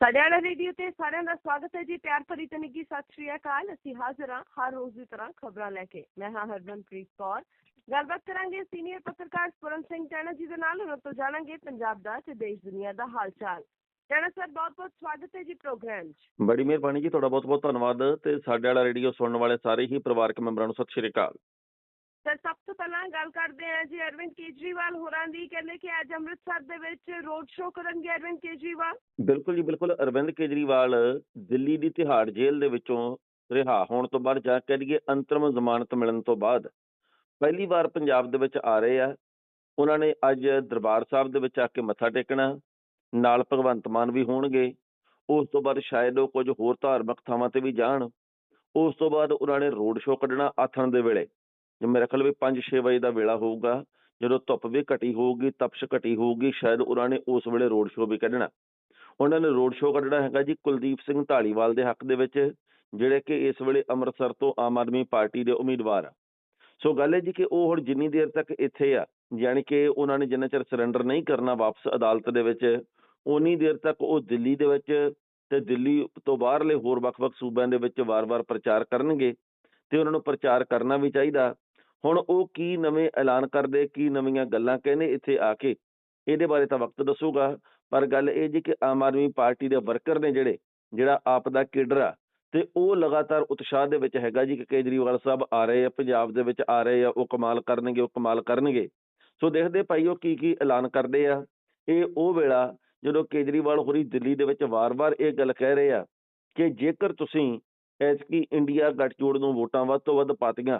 ਸਾਡੇ ਰੇਡੀਓ ਤੇ ਸਾਰਿਆਂ ਦਾ ਸਵਾਗਤ ਹੈ ਜੀ, ਪਿਆਰ ਭਰੀ ਤੇ ਸਤਿ ਸ਼੍ਰੀ ਅਕਾਲ। ਅਸੀਂ ਹਾਜ਼ਰ ਹਾਂ ਹਰ ਰੋਜ਼ ਦੀ ਤਰ੍ਹਾਂ ਖਬਰਾਂ ਲੈ ਕੇ। ਮੈਂ ਹਾਂ ਹਰਮਨਪ੍ਰੀਤ ਕੌਰ। ਗੱਲਬਾਤ ਕਰਾਂਗੇ ਸੀਨੀਅਰ ਪੱਤਰਕਾਰ ਸਪਰਨ ਸਿੰਘ ਟੈਣਾ ਜੀ ਦੇ ਨਾਲ। ਉਹਨਾਂ ਤੋਂ ਜਾਣਾਂਗੇ ਪੰਜਾਬ ਦਾ ਤੇ ਦੇਸ਼ ਦੁਨੀਆ ਦਾ ਹਾਲ ਚਾਲ ਟੈਣਾ ਸਰ ਬਹੁਤ ਬਹੁਤ ਸਵਾਗਤ ਹੈ ਜੀ ਪ੍ਰੋਗਰਾਮ 'ਚ। ਬੜੀ ਮਿਹਰਬਾਨੀ ਜੀ, ਤੁਹਾਡਾ ਬਹੁਤ ਬਹੁਤ ਧੰਨਵਾਦ ਤੇ ਸਾਡੇ ਵਾਲਾ ਰੇਡੀਓ ਸੁਣਨ ਵਾਲੇ ਸਾਰੇ ਹੀ ਪਰਿਵਾਰਕ ਮੈਂਬਰਾਂ ਨੂੰ ਸਤਿ ਸ਼੍ਰੀ ਅਕਾਲ। ਸਰ ਸਭ ਤੋਂ ਪਹਿਲਾਂ ਗੱਲ ਕਰਦੇ ਹਾਂ ਜੀ ਅਰਵਿੰਦ ਕੇਜਰੀਵਾਲ ਹੋਰਾਂ ਦੀ, ਕਹਿੰਦੇ ਕਿ ਅੱਜ ਅੰਮ੍ਰਿਤਸਰ ਦੇ ਵਿੱਚ ਰੋਡ ਸ਼ੋਅ ਕਰਨਗੇ ਅਰਵਿੰਦ ਕੇਜਰੀਵਾਲ। ਬਿਲਕੁਲ ਜੀ, ਬਿਲਕੁਲ। ਅਰਵਿੰਦ ਕੇਜਰੀਵਾਲ ਦਿੱਲੀ ਦੀ ਤਿਹਾੜ ਜੇਲ੍ਹ ਦੇ ਵਿੱਚੋਂ ਰਿਹਾ ਹੋਣ ਤੋਂ ਬਾਅਦ ਜਾ ਕੇ ਲਈਏ ਅੰਤਰਮ ਜ਼ਮਾਨਤ ਮਿਲਣ ਤੋਂ ਬਾਅਦ ਪਹਿਲੀ ਵਾਰ ਪੰਜਾਬ ਦੇ ਵਿੱਚ ਆ ਰਹੇ ਆ। ਉਹਨਾਂ ਨੇ ਅੱਜ ਦਰਬਾਰ ਸਾਹਿਬ ਦੇ ਵਿੱਚ ਆ ਕੇ ਮੱਥਾ ਟੇਕਣਾ, ਨਾਲ ਭਗਵੰਤ ਮਾਨ ਵੀ ਹੋਣਗੇ। ਉਸ ਤੋਂ ਬਾਅਦ ਸ਼ਾਇਦ ਉਹ ਕੁਝ ਹੋਰ ਧਾਰਮਿਕ ਥਾਵਾਂ ਤੇ ਵੀ ਜਾਣ। ਉਸ ਤੋਂ ਬਾਅਦ ਉਹਨਾਂ ਨੇ ਰੋਡ ਸ਼ੋਅ ਕੱਢਣਾ ਆਥਣ ਦੇ ਵੇਲੇ। ਜੇ ਮੇਰਾ ਖਿਆਲ ਵੀ 5-6 ਵਜੇ ਦਾ ਵੇਲਾ ਹੋਊਗਾ, ਜਦੋਂ ਧੁੱਪ ਵੀ ਘਟੀ ਹੋਊਗੀ, ਤਪਸ਼ ਘਟੀ ਹੋਊਗੀ, ਸ਼ਾਇਦ ਉਹਨਾਂ ਨੇ ਉਸ ਵੇਲੇ ਰੋਡ ਸ਼ੋਅ ਵੀ ਕੱਢਣਾ। ਉਹਨਾਂ ਨੇ ਰੋਡ ਸ਼ੋਅ ਕੱਢਣਾ ਹੈਗਾ ਜੀ ਕੁਲਦੀਪ ਸਿੰਘ ਢਾਲੀਵਾਲ ਦੇ ਹੱਕ ਦੇ ਵਿੱਚ, ਜਿਹੜੇ ਕਿ ਇਸ ਵੇਲੇ ਅੰਮ੍ਰਿਤਸਰ ਤੋਂ ਆਮ ਆਦਮੀ ਪਾਰਟੀ ਦੇ ਉਮੀਦਵਾਰ ਆ। ਸੋ ਗੱਲ ਹੈ ਜੀ ਕਿ ਉਹ ਹੁਣ ਜਿੰਨੀ ਦੇਰ ਤੱਕ ਇੱਥੇ ਆ, ਯਾਨੀ ਕਿ ਉਹਨਾਂ ਨੇ ਜਿੰਨਾ ਚਿਰ ਸਰੈਂਡਰ ਨਹੀਂ ਕਰਨਾ ਵਾਪਸ ਅਦਾਲਤ ਦੇ ਵਿੱਚ ਉਨੀ ਦੇਰ ਤੱਕ ਉਹ ਦਿੱਲੀ ਦੇ ਵਿੱਚ ਤੇ ਦਿੱਲੀ ਤੋਂ ਬਾਹਰਲੇ ਹੋਰ ਵੱਖ-ਵੱਖ ਸੂਬਿਆਂ ਦੇ ਵਿੱਚ ਵਾਰ-ਵਾਰ ਪ੍ਰਚਾਰ ਕਰਨਗੇ, ਤੇ ਉਹਨਾਂ ਨੂੰ ਪ੍ਰਚਾਰ ਕਰਨਾ ਵੀ ਚਾਹੀਦਾ। ਹੁਣ ਉਹ ਕੀ ਨਵੇਂ ਐਲਾਨ ਕਰਦੇ, ਕੀ ਨਵੀਆਂ ਗੱਲਾਂ ਕਹਿੰਦੇ, ਇੱਥੇ ਆ ਕੇ ਇਹਦੇ ਬਾਰੇ ਤਾਂ ਵਕਤ ਦੱਸੂਗਾ। ਪਰ ਗੱਲ ਇਹ ਜੀ ਕਿ ਆਮ ਆਦਮੀ ਪਾਰਟੀ ਦੇ ਵਰਕਰ ਨੇ ਜਿਹੜੇ, ਜਿਹੜਾ ਆਪ ਦਾ ਕੇਡਰ ਆ, ਤੇ ਉਹ ਲਗਾਤਾਰ ਉਤਸ਼ਾਹ ਦੇ ਵਿੱਚ ਹੈਗਾ ਜੀ ਕਿ ਕੇਜਰੀਵਾਲ ਸਾਹਿਬ ਆ ਰਹੇ ਆ, ਪੰਜਾਬ ਦੇ ਵਿੱਚ ਆ ਰਹੇ ਆ, ਉਹ ਕਮਾਲ ਕਰਨਗੇ, ਉਹ ਕਮਾਲ ਕਰਨਗੇ। ਸੋ ਦੇਖਦੇ ਭਾਈਓ ਕੀ ਕੀ ਐਲਾਨ ਕਰਦੇ ਆ। ਇਹ ਉਹ ਵੇਲਾ ਜਦੋਂ ਕੇਜਰੀਵਾਲ ਹੋਰੀ ਦਿੱਲੀ ਦੇ ਵਿੱਚ ਵਾਰ-ਵਾਰ ਇਹ ਗੱਲ ਕਹਿ ਰਹੇ ਆ ਕਿ ਜੇਕਰ ਤੁਸੀਂ ਐਤਕੀ ਇੰਡੀਆ ਗੱਠਜੋੜ ਨੂੰ ਵੋਟਾਂ ਵੱਧ ਤੋਂ ਵੱਧ ਪਾਤੀਆਂ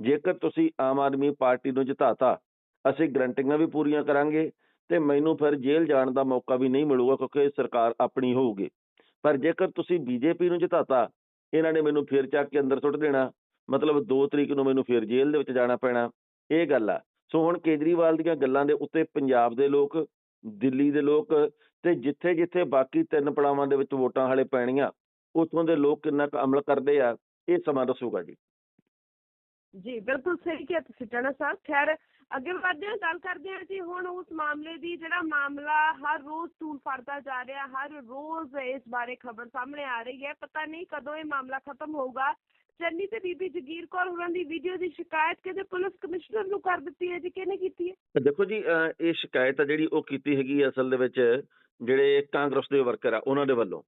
ਜੇਕਰ ਤੁਸੀਂ ਆਮ ਆਦਮੀ ਪਾਰਟੀ ਨੂੰ ਜਿਤਾਤਾ, ਅਸੀਂ ਗਰੰਟੀਆਂ ਵੀ ਪੂਰੀਆਂ ਕਰਾਂਗੇ ਤੇ ਮੈਨੂੰ ਫਿਰ ਜੇਲ੍ਹ ਜਾਣ ਦਾ ਮੌਕਾ ਵੀ ਨਹੀਂ ਮਿਲੂਗਾ ਕਿਉਂਕਿ ਸਰਕਾਰ ਆਪਣੀ ਹੋਊਗੀ। ਪਰ ਜੇਕਰ ਤੁਸੀਂ ਬੀਜੇਪੀ ਨੂੰ ਜਿਤਾਤਾ, ਇਹਨਾਂ ਨੇ ਮੈਨੂੰ ਫੇਰ ਚੱਕ ਕੇ ਅੰਦਰ ਸੁੱਟ ਦੇਣਾ। ਮਤਲਬ 2 ਤਰੀਕ ਨੂੰ ਮੈਨੂੰ ਫੇਰ ਜੇਲ੍ਹ ਦੇ ਵਿੱਚ ਜਾਣਾ ਪੈਣਾ। ਇਹ ਗੱਲ ਆ। ਸੋ ਹੁਣ ਕੇਜਰੀਵਾਲ ਦੀਆਂ ਗੱਲਾਂ ਦੇ ਉੱਤੇ ਪੰਜਾਬ ਦੇ ਲੋਕ, ਦਿੱਲੀ ਦੇ ਲੋਕ ਤੇ ਜਿੱਥੇ ਜਿੱਥੇ ਬਾਕੀ ਤਿੰਨ ਪੜਾਵਾਂ ਦੇ ਵਿੱਚ ਵੋਟਾਂ ਹਾਲੇ ਪੈਣੀਆਂ, ਉੱਥੋਂ ਦੇ ਲੋਕ ਕਿੰਨਾ ਕੁ ਅਮਲ ਕਰਦੇ ਆ, ਇਹ ਸਮਾਂ ਦੱਸੂਗਾ ਜੀ। ਜੀ, ਬਿਲਕੁਲ ਸਹੀ ਕਿਹਾ ਤੁਸੀਂ, ਟੈਣਾ ਸਾਹਿਬ। ਖੈਰ, ਅੱਗੇ ਵਧਦੇ ਹਾਂ, ਗੱਲ ਕਰਦੇ ਹਾਂ ਜੀ, ਹੁਣ ਉਸ ਮਾਮਲੇ ਦੀ ਜਿਹੜਾ ਮਾਮਲਾ ਹਰ ਰੋਜ਼ ਤੂਲ ਫੜਦਾ ਜਾ ਰਿਹਾ, ਹਰ ਰੋਜ਼ ਇਸ ਬਾਰੇ ਖਬਰ ਸਾਹਮਣੇ ਆ ਰਹੀ ਹੈ। ਪਤਾ ਨਹੀਂ ਕਦੋਂ ਇਹ ਮਾਮਲਾ ਖਤਮ ਹੋਊਗਾ। ਚੰਨੀ ਤੇ ਬੀਬੀ ਜਗੀਰ ਕੌਰ ਹੋਰਾਂ ਦੀ ਵੀਡੀਓ ਦੀ ਸ਼ਿਕਾਇਤ ਕਿਤੇ ਪੁਲਿਸ ਕਮਿਸ਼ਨਰ ਨੂੰ ਕਰ ਦਿੱਤੀ ਹੈ ਜੀ, ਕਿਹਨੇ ਕੀਤੀ ਹੈ? ਦੇਖੋ ਜੀ ਇਹ ਸ਼ਿਕਾਇਤ ਆ ਜਿਹੜੀ ਉਹ ਕੀਤੀ ਹੈਗੀ ਅਸਲ ਦੇ ਵਿੱਚ ਜਿਹੜੇ ਕਾਂਗਰਸ ਦੇ ਵਰਕਰ ਆ, ਉਹਨਾਂ ਦੇ ਵੱਲੋਂ।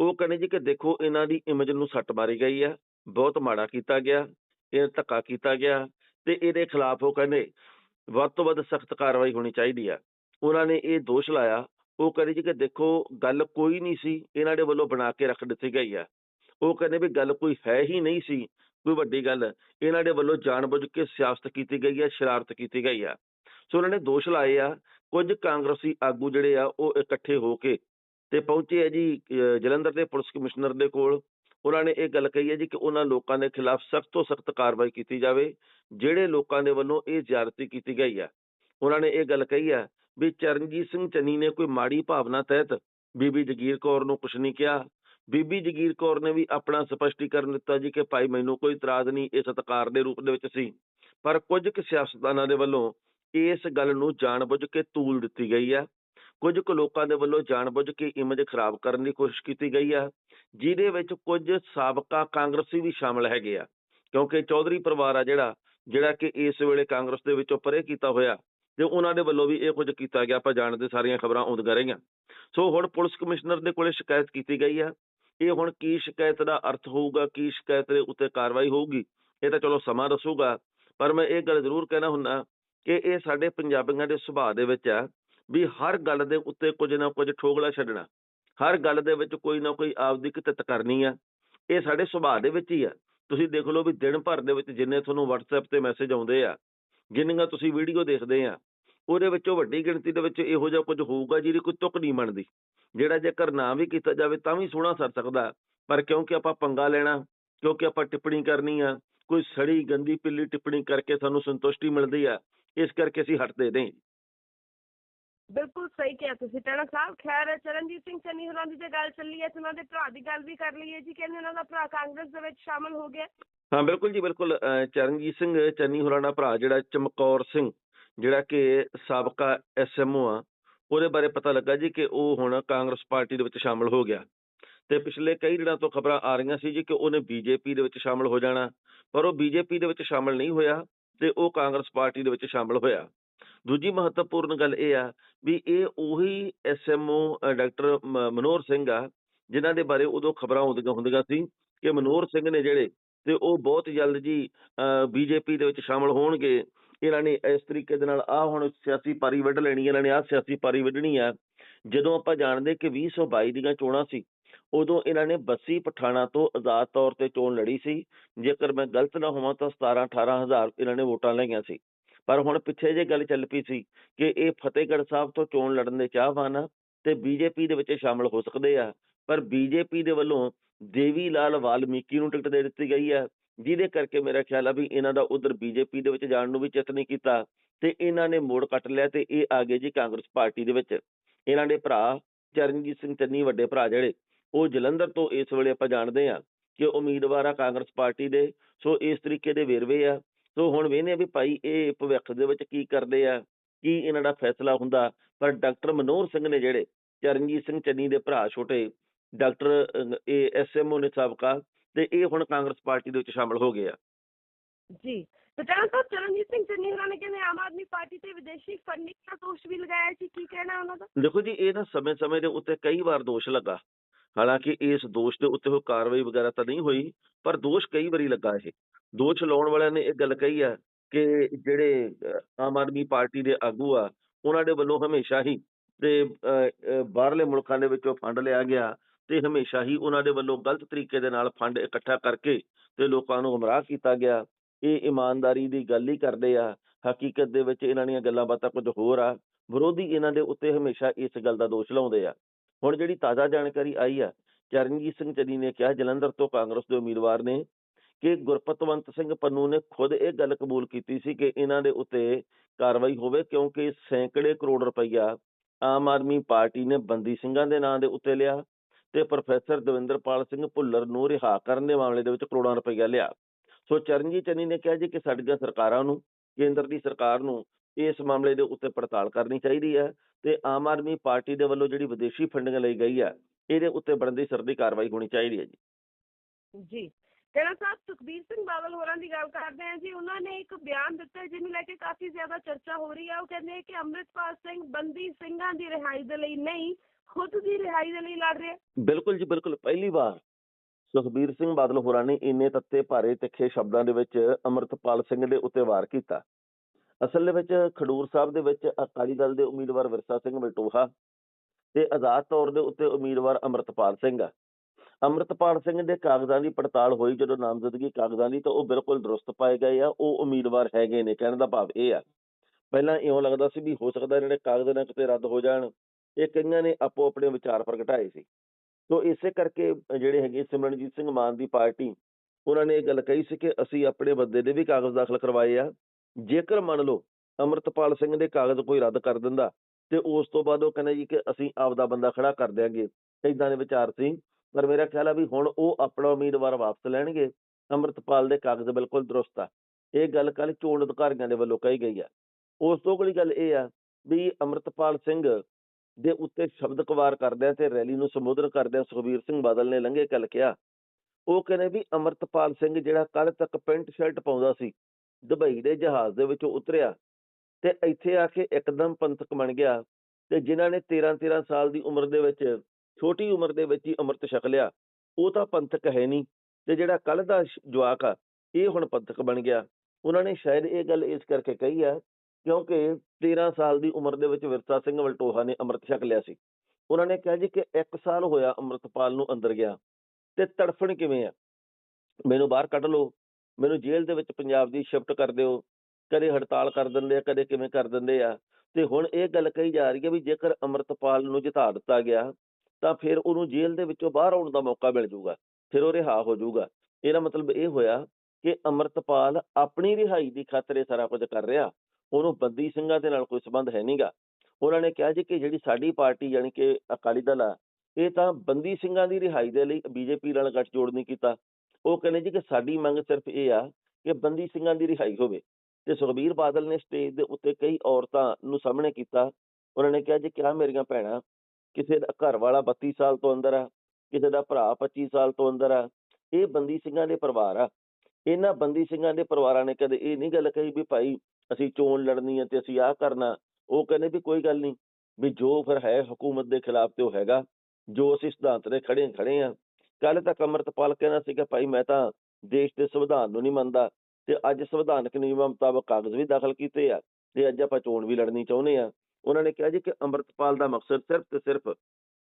ਉਹ ਕਹਿੰਦੇ ਜੀ ਕਿ ਦੇਖੋ, ਇਹਨਾਂ ਦੀ ਇਮੇਜ ਨੂੰ ਸੱਟ ਮਾਰੀ ਗਈ ਆ, ਬਹੁਤ ਮਾੜਾ ਕੀਤਾ ਗਿਆ। ਇਹ ਧੱਕਾ ਕੀਤਾ ਗਿਆ ਤੇ ਇਹਦੇ ਖਿਲਾਫ ਉਹ ਕਹਿੰਦੇ ਵੱਧ ਤੋਂ ਵੱਧ ਸਖਤ ਕਾਰਵਾਈ ਹੋਣੀ ਚਾਹੀਦੀ ਆ। ਉਹਨਾਂ ਨੇ ਇਹ ਦੋਸ਼ ਲਾਇਆ, ਉਹ ਕਹਿੰਦੇ ਜੀ ਕਿ ਦੇਖੋ ਗੱਲ ਕੋਈ ਨਹੀਂ ਸੀ, ਇਹਨਾਂ ਦੇ ਵੱਲੋਂ ਬਣਾ ਕੇ ਰੱਖ ਦਿੱਤੀ ਗਈ ਆ। ਉਹ ਕਹਿੰਦੇ ਵੀ ਗੱਲ ਕੋਈ ਹੈ ਹੀ ਨਹੀਂ ਸੀ, ਕੋਈ ਵੱਡੀ ਗੱਲ, ਇਹਨਾਂ ਦੇ ਵੱਲੋਂ ਜਾਣਬੁੱਝ ਕੇ ਸਿਆਸਤ ਕੀਤੀ ਗਈ ਹੈ ਸ਼ਰਾਰਤ ਕੀਤੀ ਗਈ ਆ। ਸੋ ਉਹਨਾਂ ਨੇ ਦੋਸ਼ ਲਾਏ ਆ, ਕੁਝ ਕਾਂਗਰਸੀ ਆਗੂ ਜਿਹੜੇ ਆ ਉਹ ਇਕੱਠੇ ਹੋ ਕੇ ਤੇ ਪਹੁੰਚੇ ਆ ਜੀ ਜਲੰਧਰ ਦੇ ਪੁਲਿਸ ਕਮਿਸ਼ਨਰ ਦੇ ਕੋਲ। ਉਹਨਾਂ ਨੇ ਇਹ ਗੱਲ ਕਹੀ ਹੈ ਜੀ ਕਿ ਉਹਨਾਂ ਲੋਕਾਂ ਦੇ ਖਿਲਾਫ ਸਖਤ ਤੋਂ ਸਖਤ ਕਾਰਵਾਈ ਕੀਤੀ ਜਾਵੇ, ਜਿਹੜੇ ਲੋਕਾਂ ਦੇ ਵੱਲੋਂ ਇਹ ਜ਼ਿਆਦਤੀ ਕੀਤੀ ਗਈ ਹੈ। ਉਹਨਾਂ ਨੇ ਇਹ ਗੱਲ ਕਹੀ ਹੈ ਵੀ ਚਰਨਜੀਤ ਸਿੰਘ ਚੰਨੀ ਨੇ ਕੋਈ ਮਾੜੀ ਭਾਵਨਾ ਤਹਿਤ ਬੀਬੀ ਜਗੀਰ ਕੌਰ ਨੂੰ ਕੁਝ ਨਹੀਂ ਕਿਹਾ। ਬੀਬੀ ਜਗੀਰ ਕੌਰ ਨੇ ਵੀ ਆਪਣਾ ਸਪਸ਼ਟੀਕਰਨ ਦਿੱਤਾ ਜੀ ਕਿ ਭਾਈ ਮੈਨੂੰ ਕੋਈ ਇਤਰਾਜ਼ ਨਹੀਂ, ਇਹ ਸਤਕਾਰ ਦੇ ਰੂਪ ਦੇ ਵਿੱਚ ਸੀ। ਪਰ ਕੁਝ ਕੁ ਸਿਆਸਤਦਾਨਾਂ ਦੇ ਵੱਲੋਂ ਇਸ ਗੱਲ ਨੂੰ ਜਾਣਬੁੱਝ ਕੇ ਤੂਲ ਦਿੱਤੀ ਗਈ ਹੈ। ਕੁਝ ਕੁ ਲੋਕਾਂ ਦੇ ਵੱਲੋਂ ਜਾਣਬੁੱਝ ਕੇ ਇਮੇਜ ਖਰਾਬ ਕਰਨ ਦੀ ਕੋਸ਼ਿਸ਼ ਕੀਤੀ ਗਈ ਆ ਜਿਹਦੇ ਵਿੱਚ ਕੁਝ ਸਾਬਕਾ ਕਾਂਗਰਸੀ ਵੀ ਸ਼ਾਮਲ ਹੈਗੇ ਆ, ਕਿਉਂਕਿ ਚੌਧਰੀ ਪਰਿਵਾਰ ਆ ਜਿਹੜਾ ਜਿਹੜਾ ਕਿ ਇਸ ਵੇਲੇ ਕਾਂਗਰਸ ਦੇ ਵਿੱਚੋਂ ਪਰੇ ਕੀਤਾ ਹੋਇਆ, ਤੇ ਉਹਨਾਂ ਦੇ ਵੱਲੋਂ ਵੀ ਇਹ ਕੁਝ ਕੀਤਾ ਗਿਆ, ਆਪਾਂ ਜਾਣਦੇ ਸਾਰੀਆਂ ਖਬਰਾਂ ਆਉਂਦੀਆਂ ਰਹੀਆਂ। ਸੋ ਹੁਣ ਪੁਲਿਸ ਕਮਿਸ਼ਨਰ ਦੇ ਕੋਲੇ ਸ਼ਿਕਾਇਤ ਕੀਤੀ ਗਈ ਆ, ਇਹ ਹੁਣ ਕੀ ਸ਼ਿਕਾਇਤ ਦਾ ਅਰਥ ਹੋਊਗਾ, ਕੀ ਸ਼ਿਕਾਇਤ ਦੇ ਉੱਤੇ ਕਾਰਵਾਈ ਹੋਊਗੀ, ਇਹ ਤਾਂ ਚਲੋ ਸਮਾਂ ਦੱਸੂਗਾ, ਪਰ ਮੈਂ ਇਹ ਗੱਲ ਜ਼ਰੂਰ ਕਹਿਣਾ ਹੁੰਦਾ ਕਿ ਇਹ ਸਾਡੇ ਪੰਜਾਬੀਆਂ ਦੇ ਸੁਭਾਅ ਦੇ ਵਿੱਚ ਆ ਵੀ ਹਰ ਗੱਲ ਦੇ ਉੱਤੇ ਕੁਝ ਨਾ ਕੁਝ ਠੋਗਲਾ ਛੱਡਣਾ। ਹਰ ਗੱਲ ਦੇ ਵਿੱਚ ਕੋਈ ਨਾ ਕੋਈ ਆਪਦੀ ਕਿਤਤ ਕਰਨੀ ਆ। ਇਹ ਸਾਡੇ ਸੁਭਾਅ ਦੇ ਵਿੱਚ ਹੀ ਆ। ਤੁਸੀਂ ਦੇਖ ਲਓ ਵੀ ਦਿਨ ਭਰ ਦੇ ਵਿੱਚ ਜਿੰਨੇ ਤੁਹਾਨੂੰ WhatsApp ਤੇ ਮੈਸੇਜ ਆਉਂਦੇ ਆ, ਜਿੰਨੀਆਂ ਤੁਸੀਂ ਵੀਡੀਓ ਦੇਖਦੇ ਆ, ਉਹਦੇ ਵਿੱਚੋਂ ਵੱਡੀ ਗਿਣਤੀ ਦੇ ਵਿੱਚ ਇਹੋ ਜਿਹਾ ਕੁਝ ਹੋਊਗਾ ਜਿਹਦੀ ਕੋਈ ਤੁਕ ਨਹੀਂ ਬਣਦੀ। ਜਿਹੜਾ ਜੇਕਰ ਨਾ ਵੀ ਕੀਤਾ ਜਾਵੇ ਤਾਂ ਵੀ ਸੋਹਣਾ ਸਰ ਸਕਦਾ। ਪਰ ਕਿਉਂਕਿ ਆਪਾਂ ਪੰਗਾ ਲੈਣਾ, ਕਿਉਂਕਿ ਆਪਾਂ ਟਿੱਪਣੀ ਕਰਨੀ ਆ, ਕੋਈ ਸੜੀ ਗੰਦੀ ਪਿੱਲੀ ਟਿੱਪਣੀ ਕਰਕੇ ਸਾਨੂੰ ਸੰਤੁਸ਼ਟੀ ਮਿਲਦੀ ਆ, ਇਸ ਕਰਕੇ ਅਸੀਂ ਹਟਦੇ ਨਹੀਂ। ਬਿਲਕੁਲ ਸਹੀ ਕਿਹਾ ਤੁਸੀਂ। ਟੈਣਾ ਸਾਹਿਬ, ਖੈਰ, ਚਰਨਜੀਤ ਸਿੰਘ ਚੰਨੀ ਹੋਰਾਂ ਦੀ ਤੇ ਗੱਲ ਚੱਲੀ ਹੈ, ਤੇ ਉਹਨਾਂ ਦੇ ਭਰਾ ਦੀ ਗੱਲ ਵੀ ਕਰ ਲਈ ਜੀ। ਕਹਿੰਦੇ ਉਹਨਾਂ ਦਾ ਭਰਾ ਕਾਂਗਰਸ ਦੇ ਵਿੱਚ ਸ਼ਾਮਲ ਹੋ ਗਿਆ। ਹਾਂ, ਬਿਲਕੁਲ ਜੀ, ਬਿਲਕੁਲ। ਚਰਨਜੀਤ ਸਿੰਘ ਚੰਨੀ ਹੋਰਾਂ ਦਾ ਭਰਾ ਜਿਹੜਾ ਚਮਕੌਰ ਸਿੰਘ, ਜਿਹੜਾ ਕਿ ਸਾਬਕਾ ਐਸਐਮਓ ਆ, ਉਹਦੇ ਬਾਰੇ ਪਤਾ ਲੱਗਾ ਜੀ ਕਿ ਉਹ ਹੁਣ ਕਾਂਗਰਸ ਪਾਰਟੀ ਦੇ ਵਿੱਚ ਸ਼ਾਮਲ ਹੋ ਗਿਆ। ਤੇ ਪਿਛਲੇ ਕਈ ਦਿਨਾਂ ਤੋਂ ਖਬਰਾਂ ਆ ਰਹੀਆਂ ਸੀ ਜੀ ਕਿ ਉਹਨੇ ਬੀਜੇਪੀ ਦੇ ਵਿੱਚ ਸ਼ਾਮਲ ਹੋ ਜਾਣਾ, ਪਰ ਉਹ ਬੀਜੇਪੀ ਦੇ ਵਿੱਚ ਸ਼ਾਮਲ ਨਹੀਂ ਹੋਇਆ ਤੇ ਉਹ ਕਾਂਗਰਸ ਪਾਰਟੀ ਦੇ ਵਿੱਚ ਸ਼ਾਮਲ ਹੋਇਆ। ਦੂਜੀ ਮਹੱਤਵਪੂਰਨ ਗੱਲ ਇਹ ਆ ਵੀ ਇਹ ਉਹੀ ਐਸਐਮਓ ਡਾਕਟਰ ਮਨੋਹਰ ਸਿੰਘ ਆ, ਜਿਨ੍ਹਾਂ ਦੇ ਬਾਰੇ ਉਦੋਂ ਖਬਰਾਂ ਆਉਂਦੀਆਂ ਹੁੰਦੀਆਂ ਸੀ ਕਿ ਮਨੋਹਰ ਸਿੰਘ ਨੇ ਜਿਹੜੇ ਤੇ ਉਹ ਬਹੁਤ ਜਲਦ ਜੀ ਬੀਜੇਪੀ ਦੇ ਵਿੱਚ ਸ਼ਾਮਲ ਹੋਣਗੇ। ਇਹਨਾਂ ਨੇ ਇਸ ਤਰੀਕੇ ਦੇ ਨਾਲ ਆ ਹੁਣ ਸਿਆਸੀ ਪਾਰੀ ਵੱਢ ਲੈਣੀ, ਇਹਨਾਂ ਨੇ ਆ ਸਿਆਸੀ ਪਾਰੀ ਵੱਢਣੀ ਆ। ਜਦੋਂ ਆਪਾਂ ਜਾਣਦੇ ਕਿ 2022 ਦੀਆਂ ਚੋਣਾਂ ਸੀ, ਉਦੋਂ ਇਹਨਾਂ ਨੇ ਬੱਸੀ ਪਠਾਣਾ ਤੋਂ ਆਜ਼ਾਦ ਤੌਰ ਤੇ ਚੋਣ ਲੜੀ ਸੀ। ਜੇਕਰ ਮੈਂ ਗਲਤ ਨਾ ਹੋਵਾਂ ਤਾਂ 17 18 ਹਜ਼ਾਰ ਇਹਨਾਂ ਨੇ ਵੋਟਾਂ ਲਈਆਂ ਸੀ। ਪਰ ਹੁਣ ਪਿੱਛੇ ਜੇ ਗੱਲ ਚੱਲ ਪਈ ਸੀ ਕਿ ਇਹ ਫਤਿਹਗੜ੍ਹ ਸਾਹਿਬ ਤੋਂ ਚੋਣ ਲੜਨ ਦੇ ਚਾਹਵਾਨ ਆ ਤੇ ਬੀਜੇਪੀ ਦੇ ਵਿੱਚ ਸ਼ਾਮਲ ਹੋ ਸਕਦੇ ਆ, ਪਰ ਬੀਜੇਪੀ ਦੇ ਵੱਲੋਂ ਦੇਵੀ ਲਾਲ ਵਾਲਮੀਕੀ ਨੂੰ ਟਿਕਟ ਦੇ ਦਿੱਤੀ ਗਈ ਆ, ਜਿਹਦੇ ਕਰਕੇ ਮੇਰਾ ਖਿਆਲ ਆ ਵੀ ਇਹਨਾਂ ਦਾ ਉਧਰ ਬੀਜੇਪੀ ਦੇ ਵਿੱਚ ਜਾਣ ਨੂੰ ਵੀ ਚਿੱਤ ਨਹੀਂ ਕੀਤਾ ਤੇ ਇਹਨਾਂ ਨੇ ਮੋੜ ਕੱਟ ਲਿਆ ਤੇ ਇਹ ਆ ਗਏ ਜੀ ਕਾਂਗਰਸ ਪਾਰਟੀ ਦੇ ਵਿੱਚ। ਇਹਨਾਂ ਦੇ ਭਰਾ ਚਰਨਜੀਤ ਸਿੰਘ ਚੰਨੀ ਵੱਡੇ ਭਰਾ ਜਿਹੜੇ, ਉਹ ਜਲੰਧਰ ਤੋਂ ਇਸ ਵੇਲੇ ਆਪਾਂ ਜਾਣਦੇ ਆ ਕਿ ਉਮੀਦਵਾਰ ਆ ਕਾਂਗਰਸ ਪਾਰਟੀ ਦੇ, ਸੋ ਇਸ ਤਰੀਕੇ ਦੇ ਵੇਰਵੇ ਆ। ਸੋ ਹੁਣ ਵੇਨੇ ਵੀ ਭਾਈ ਇਹ ਭਵਿੱਖ ਦੇ ਵਿੱਚ ਕੀ ਕਰਦੇ ਆ ਕੀ ਇਹਨਾਂ ਦਾ ਫੈਸਲਾ ਹੁੰਦਾ। ਪਰ ਡਾਕਟਰ ਮਨੋਹਰ ਸਿੰਘ ਨੇ ਜਿਹੜੇ ਚਰਨਜੀਤ ਸਿੰਘ ਚੰਨੀ ਦੇ ਭਰਾ ਛੋਟੇ ਡਾਕਟਰ ਇਹ ਐਸਐਮਓ ਨੇ ਸਾਬਕਾ ਤੇ ਇਹ ਹੁਣ ਕਾਂਗਰਸ ਪਾਰਟੀ ਦੇ ਵਿੱਚ ਸ਼ਾਮਲ ਹੋ ਗਏ ਆ। ਜੀ ਪਟਿਆਲਾ ਤੋਂ ਚਰਨਜੀਤ ਸਿੰਘ ਚੰਨੀ ਹੋਰਾਂ ਨੇ ਕਹਿੰਦੇ ਆਮ ਆਦਮੀ ਪਾਰਟੀ ਤੇ ਵਿਦੇਸ਼ੀ ਫੰਡਿੰਗ ਦਾ ਦੋਸ਼ ਵੀ ਲਗਾਇਆ ਸੀ। ਕੀ ਕਹਿਣਾ ਉਹਨਾਂ ਦਾ? ਦੇਖੋ ਜੀ ਇਹ ਨਾ ਸਮੇਂ-ਸਮੇਂ ਦੇ ਉੱਤੇ ਕਈ ਵਾਰ ਦੋਸ਼ ਲੱਗਾ। ਹਾਲਾਂਕਿ ਇਸ ਦੋਸ਼ ਦੇ ਉੱਤੇ ਕੋਈ ਕਾਰਵਾਈ ਵਗੈਰਾ ਤਾਂ ਨਹੀਂ ਹੋਈ, ਪਰ ਦੋਸ਼ ਕਈ ਵਾਰੀ ਲੱਗਾ ਇਹ। ਦੋਸ਼ ਲਾਉਣ ਵਾਲਿਆਂ ਨੇ ਇਹ ਗੱਲ ਕਹੀ ਆ ਕਿ ਜਿਹੜੇ ਆਮ ਆਦਮੀ ਪਾਰਟੀ ਦੇ ਆਗੂ ਆ, ਉਹਨਾਂ ਦੇ ਵੱਲੋਂ ਹਮੇਸ਼ਾ ਹੀ ਤੇ ਬਾਹਰਲੇ ਮੁਲਕਾਂ ਦੇ ਵਿੱਚੋਂ ਫੰਡ ਲਿਆ ਗਿਆ ਤੇ ਹਮੇਸ਼ਾ ਹੀ ਉਹਨਾਂ ਦੇ ਵੱਲੋਂ ਗਲਤ ਤਰੀਕੇ ਦੇ ਨਾਲ ਫੰਡ ਇਕੱਠਾ ਕਰਕੇ ਤੇ ਲੋਕਾਂ ਨੂੰ ਗੁੰਮਰਾਹ ਕੀਤਾ ਗਿਆ। ਇਹ ਇਮਾਨਦਾਰੀ ਦੀ ਗੱਲ ਹੀ ਕਰਦੇ ਆ। ਹਕੀਕਤ ਦੇ ਵਿੱਚ ਇਹਨਾਂ ਦੀਆਂ ਗੱਲਾਂ ਬਾਤਾਂ ਕੁਝ ਹੋਰ ਆ। ਵਿਰੋਧੀ ਇਹਨਾਂ ਦੇ ਉੱਤੇ ਹਮੇਸ਼ਾ ਇਸ ਗੱਲ ਦਾ ਦੋਸ਼ ਲਾਉਂਦੇ ਆ। ਹੁਣ ਜਿਹੜੀ ਤਾਜ਼ਾ ਜਾਣਕਾਰੀ ਆਈ ਆ, ਚਰਨਜੀਤ ਸਿੰਘ ਚੰਨੀ ਨੇ ਕਿਹਾ, ਜਲੰਧਰ ਤੋਂ ਕਾਂਗਰਸ ਦੇ ਉਮੀਦਵਾਰ ਨੇ ਕਿ ਗੁਰਪਤਵੰਤ ਸਿੰਘ ਪੰਨੂ ਨੇ ਖੁਦ ਇਹ ਗੱਲ ਕਬੂਲ ਕੀਤੀ ਸੀ ਕਿ ਇਹਨਾਂ ਦੇ ਉੱਤੇ ਕਾਰਵਾਈ ਹੋਵੇ, ਕਿਉਂਕਿ ਸੈਂਕੜੇ ਕਰੋੜ ਰੁਪਈਆ ਆਮ ਆਦਮੀ ਪਾਰਟੀ ਨੇ ਬੰਦੀ ਸਿੰਘਾਂ ਦੇ ਨਾਂ ਦੇ ਉੱਤੇ ਲਿਆ ਤੇ ਪ੍ਰੋਫੈਸਰ ਦਵਿੰਦਰਪਾਲ ਸਿੰਘ ਭੁੱਲਰ ਨੂੰ ਰਿਹਾ ਕਰਨ ਦੇ ਮਾਮਲੇ ਦੇ ਵਿੱਚ ਕਰੋੜਾਂ ਰੁਪਈਆ ਲਿਆ। ਸੋ ਚਰਨਜੀਤ ਚੰਨੀ ਨੇ ਕਿਹਾ ਜੀ ਕਿ ਸਾਡੀਆਂ ਸਰਕਾਰਾਂ ਨੂੰ, ਕੇਂਦਰ ਦੀ ਸਰਕਾਰ ਨੂੰ ਇਸ ਮਾਮਲੇ ਦੇ ਉੱਤੇ ਪੜਤਾਲ ਕਰਨੀ ਚਾਹੀਦੀ ਹੈ। ਤੇ ਆਮ ਆਦਮੀ ਪਾਰਟੀ ਦੇ ਵੱਲੋਂ ਜਿਹੜੀ ਵਿਦੇਸ਼ੀ ਫੰਡਿੰਗ ਲਈ ਗਈ ਹੈ ਇਹਦੇ ਉੱਤੇ ਬਣਦੀ ਸਰਦੀ ਕਾਰਵਾਈ ਹੋਣੀ ਚਾਹੀਦੀ ਹੈ ਜੀ। ਜੀ। ਕਿਹੜਾ ਸਾਹਿਬ ਸੁਖਬੀਰ ਸਿੰਘ ਬਾਦਲ ਹੋਰਾਂ ਦੀ ਗੱਲ ਕਰਦੇ ਆ ਜੀ ਉਹਨਾਂ ਨੇ ਇੱਕ ਬਿਆਨ ਦਿੱਤਾ ਜਿਹਨੂੰ ਲੈ ਕੇ ਕਾਫੀ ਜ਼ਿਆਦਾ ਚਰਚਾ ਹੋ ਰਹੀ ਹੈ ਉਹ ਕਹਿੰਦੇ ਆ ਕਿ ਅੰਮ੍ਰਿਤਪਾਲ ਸਿੰਘ ਬੰਦੀ ਸਿੰਘਾਂ ਦੀ ਰਿਹਾਈ ਦੇ ਲਈ ਨਹੀਂ ਖੁਦ ਦੀ ਰਿਹਾਈ ਦੇ ਲਈ ਲੜ ਰਿਹਾ। ਬਿਲਕੁਲ ਜੀ ਬਿਲਕੁਲ। ਪਹਿਲੀ ਵਾਰ ਸੁਖਬੀਰ ਸਿੰਘ ਬਾਦਲ ਹੋਰਾਂ ਨੇ ਇੰਨੇ ਤੱਤੇ ਭਾਰੇ ਤਿੱਖੇ ਸ਼ਬਦਾਂ ਦੇ ਵਿੱਚ ਅਮਰਤਪਾਲ ਸਿੰਘ ਦੇ ਉੱਤੇ ਵਾਰ ਕੀਤਾ। ਅਸਲ ਦੇ ਵਿੱਚ ਖਡੂਰ ਸਾਹਿਬ ਦੇ ਵਿੱਚ ਅਕਾਲੀ ਦਲ ਦੇ ਉਮੀਦਵਾਰ ਵਿਰਸਾ ਸਿੰਘ ਬਲਟੋਹਾ ਤੇ ਆਜ਼ਾਦ ਤੌਰ ਦੇ ਉੱਤੇ ਉਮੀਦਵਾਰ ਅਮਰਤਪਾਲ ਸਿੰਘ ਆ। ਅਮਰਤਪਾਲ ਸਿੰਘ ਦੇ ਕਾਗਜ਼ਾਂ ਦੀ ਪੜਤਾਲ ਹੋਈ ਜਦੋਂ ਨਾਮਜ਼ਦਗੀ ਕਾਗਜ਼ਾਂ ਦੀ ਤਾਂ ਉਹ ਬਿਲਕੁਲ ਦਰੁਸਤ ਪਾਏ ਗਏ ਆ, ਉਹ ਉਮੀਦਵਾਰ ਹੈਗੇ ਨੇ, ਕਹਿਣ ਦਾ ਭਾਵ ਇਹ ਆ। ਪਹਿਲਾਂ ਇਉਂ ਲੱਗਦਾ ਸੀ ਵੀ ਹੋ ਸਕਦਾ ਇਹਨਾਂ ਦੇ ਕਾਗਜ਼ ਨਾ ਕਿਤੇ ਰੱਦ ਹੋ ਜਾਣ, ਇਹ ਕਈਆਂ ਨੇ ਆਪੋ ਆਪਣੇ ਵਿਚਾਰ ਪ੍ਰਗਟਾਏ ਸੀ। ਤੋ ਇਸੇ ਕਰਕੇ ਜਿਹੜੇ ਹੈਗੇ ਸਿਮਰਨਜੀਤ ਸਿੰਘ ਮਾਨ ਦੀ ਪਾਰਟੀ, ਉਹਨਾਂ ਨੇ ਇਹ ਗੱਲ ਕਹੀ ਸੀ ਕਿ ਅਸੀਂ ਆਪਣੇ ਬੰਦੇ ਦੇ ਵੀ ਕਾਗਜ਼ ਦਾਖਲ ਕਰਵਾਏ ਆ ਜੇਕਰ ਮੰਨ ਲਓ ਅਮਰਤਪਾਲ ਸਿੰਘ ਦੇ ਕਾਗਜ਼ ਕੋਈ ਰੱਦ ਕਰ ਦਿੰਦਾ ਤੇ ਉਸ ਤੋਂ ਬਾਅਦ ਉਹ ਕਹਿੰਦਾ ਜੀ ਕਿ ਅਸੀਂ ਆਪਦਾ ਬੰਦਾ ਖੜਾ ਕਰ ਦਿਆਂਗੇ ਇਦਾਂ ਦੇ ਵਿਚਾਰ ਸੀ। ਪਰ ਮੇਰਾ ਖਿਆਲ ਆ ਵੀ ਹੁਣ ਉਹ ਆਪਣਾ ਉਮੀਦਵਾਰ ਵਾਪਸ ਲੈਣਗੇ, ਅਮਰਤਪਾਲ ਦੇ ਕਾਗਜ਼ ਬਿਲਕੁਲ ਦਰੁਸਤ ਆ। ਇਹ ਗੱਲ ਕੱਲ ਚੋਣ ਅਧਿਕਾਰੀਆਂ ਦੇ ਵੱਲੋਂ ਕਹੀ ਗਈ ਆ। ਉਸ ਤੋਂ ਅਗਲੀ ਗੱਲ ਇਹ ਆ ਵੀ ਅਮਰਤਪਾਲ ਸਿੰਘ ਦੇ ਉੱਤੇ ਸ਼ਬਦ ਕਵਾਰ ਕਰਦਿਆਂ ਤੇ ਰੈਲੀ ਨੂੰ ਸੰਬੋਧਨ ਕਰਦਿਆਂ ਸੁਖਬੀਰ ਸਿੰਘ ਬਾਦਲ ਨੇ ਲੰਘੇ ਕੱਲ ਕਿਹਾ। ਉਹ ਕਹਿੰਦੇ ਵੀ ਅਮਰਤਪਾਲ ਸਿੰਘ ਜਿਹੜਾ ਕੱਲ ਤੱਕ ਪੈਂਟ ਸ਼ਰਟ ਪਾਉਂਦਾ ਸੀ ਦੁਬਈ ਦੇ ਜਹਾਜ਼ ਦੇ ਵਿੱਚੋਂ ਉਤਰਿਆ ਤੇ ਇੱਥੇ ਆ ਕੇ ਇੱਕਦਮ ਪੰਥਕ ਬਣ ਗਿਆ ਤੇ ਜਿਨ੍ਹਾਂ ਨੇ 13 13 ਸਾਲ ਦੀ ਉਮਰ ਦੇ ਵਿੱਚ, ਛੋਟੀ ਉਮਰ ਦੇ ਵਿੱਚ ਹੀ ਅੰਮ੍ਰਿਤ ਛਕ ਲਿਆ, ਉਹ ਤਾਂ ਪੰਥਕ ਹੈ ਨਹੀਂ ਤੇ ਜਿਹੜਾ ਕੱਲ ਦਾ ਜਵਾਕ ਆ, ਇਹ ਹੁਣ ਪੰਥਕ ਬਣ ਗਿਆ। ਉਹਨਾਂ ਨੇ ਸ਼ਾਇਦ ਇਹ ਗੱਲ ਇਸ ਕਰਕੇ ਕਹੀ ਆ ਕਿਉਂਕਿ 13 ਸਾਲ ਦੀ ਉਮਰ ਦੇ ਵਿੱਚ ਵਿਰਸਾ ਸਿੰਘ ਵਲਟੋਹਾ ਨੇ ਅੰਮ੍ਰਿਤ ਛਕ ਲਿਆ ਸੀ। ਉਹਨਾਂ ਨੇ ਕਿਹਾ ਜੀ ਕਿ 1 ਸਾਲ ਹੋਇਆ ਅੰਮ੍ਰਿਤਪਾਲ ਨੂੰ ਅੰਦਰ ਗਿਆ ਤੇ ਤੜਫਣ ਕਿਵੇਂ ਆ? ਮੈਨੂੰ ਬਾਹਰ ਕੱਢ ਲਓ। ਮੈਨੂੰ ਜੇਲ੍ਹ ਦੇ ਵਿੱਚ ਪੰਜਾਬ ਦੀ ਸ਼ਿਫਟ ਕਰ ਦਿਓ, ਕਦੇ ਹੜਤਾਲ ਕਰ ਦਿੰਦੇ ਆ, ਕਦੇ ਕਿਵੇਂ ਕਰ ਦਿੰਦੇ ਆ। ਤੇ ਹੁਣ ਇਹ ਗੱਲ ਕਹੀ ਜਾ ਰਹੀ ਹੈ ਵੀ ਜੇਕਰ ਅੰਮ੍ਰਿਤਪਾਲ ਨੂੰ ਜਿਤਾ ਦਿੱਤਾ ਗਿਆ, ਤਾਂ ਫਿਰ ਉਹਨੂੰ ਜੇਲ੍ਹ ਦੇ ਵਿੱਚੋਂ ਬਾਹਰ ਆਉਣ ਦਾ ਮੌਕਾ ਮਿਲ ਜਾਊਗਾ ਫਿਰ ਉਹ ਰਿਹਾ ਹੋ ਜਾਊਗਾ ਇਹਦਾ ਮਤਲਬ ਇਹ ਹੋਇਆ ਕਿ ਅੰਮ੍ਰਿਤਪਾਲ ਆਪਣੀ ਰਿਹਾਈ ਦੀ ਖਾਤਰ ਇਹ ਸਾਰਾ ਕੁਝ ਕਰ ਰਿਹਾ, ਉਹਨੂੰ ਬੰਦੀ ਸਿੰਘਾਂ ਦੇ ਨਾਲ ਕੋਈ ਸੰਬੰਧ ਹੈ ਨਹੀਂਗਾ ਉਹਨਾਂ ਨੇ ਕਿਹਾ ਜੀ ਕਿ ਜਿਹੜੀ ਸਾਡੀ ਪਾਰਟੀ ਯਾਨੀ ਕਿ ਅਕਾਲੀ ਦਲ ਆ, ਇਹ ਤਾਂ ਬੰਦੀ ਸਿੰਘਾਂ ਦੀ ਰਿਹਾਈ ਦੇ ਲਈ ਬੀਜੇਪੀ ਨਾਲ ਗੱਠਜੋੜ ਨਹੀਂ ਕੀਤਾ। ਉਹ ਕਹਿੰਦੇ ਜੀ ਕਿ ਸਾਡੀ ਮੰਗ ਸਿਰਫ ਇਹ ਆ ਕਿ ਬੰਦੀ ਸਿੰਘਾਂ ਦੀ ਰਿਹਾਈ ਹੋਵੇ। ਤੇ ਸੁਖਬੀਰ ਬਾਦਲ ਨੇ ਸਟੇਜ ਦੇ ਉੱਤੇ ਕਈ ਔਰਤਾਂ ਨੂੰ ਸਾਹਮਣੇ ਕੀਤਾ। ਉਹਨਾਂ ਨੇ ਕਿਹਾ ਜੀ, ਕਿਆ ਮੇਰੀਆਂ ਭੈਣਾਂ? ਕਿਸੇ ਦਾ ਘਰ ਵਾਲਾ 32 ਸਾਲ ਤੋਂ ਅੰਦਰ ਆ, ਕਿਸੇ ਦਾ ਭਰਾ 25 ਸਾਲ ਤੋਂ ਅੰਦਰ ਆ। ਇਹ ਬੰਦੀ ਸਿੰਘਾਂ ਦੇ ਪਰਿਵਾਰ ਆ। ਇਹਨਾਂ ਬੰਦੀ ਸਿੰਘਾਂ ਦੇ ਪਰਿਵਾਰਾਂ ਨੇ ਕਦੇ ਇਹ ਨਹੀਂ ਗੱਲ ਕਹੀ ਵੀ ਭਾਈ ਅਸੀਂ ਚੋਣ ਲੜਨੀ ਹੈ ਤੇ ਅਸੀਂ ਆਹ ਕਰਨਾ। ਉਹ ਕਹਿੰਦੇ ਵੀ ਕੋਈ ਗੱਲ ਨਹੀਂ, ਵੀ ਜੋ ਫਿਰ ਹੈ ਹਕੂਮਤ ਦੇ ਖਿਲਾਫ ਤੇ ਉਹ ਹੈਗਾ। ਜੋ ਅਸੀਂ ਸਿਧਾਂਤ ਦੇ ਖੜੇ ਖੜੇ ਆ ਕੱਲ ਤੱਕ ਅੰਮ੍ਰਿਤਪਾਲ ਕਹਿੰਦਾ ਸੀਗਾ ਭਾਈ, ਮੈਂ ਤਾਂ ਦੇਸ਼ ਦੇ ਸੰਵਿਧਾਨ ਨੂੰ ਨਹੀਂ ਮੰਨਦਾ ਤੇ ਅੱਜ ਸੰਵਿਧਾਨਕ ਨਿਯਮਾਂ ਮੁਤਾਬਕ ਕਾਗਜ਼ ਵੀ ਦਾਖਲ ਕੀਤੇ ਆ ਤੇ ਅੱਜ ਆਪਾਂ ਚੋਣ ਵੀ ਲੜਨੀ ਚਾਹੁੰਦੇ ਆ। ਉਹਨਾਂ ਨੇ ਕਿਹਾ ਜੀ ਕਿ ਅੰਮ੍ਰਿਤਪਾਲ ਦਾ ਮਕਸਦ ਸਿਰਫ ਤੇ ਸਿਰਫ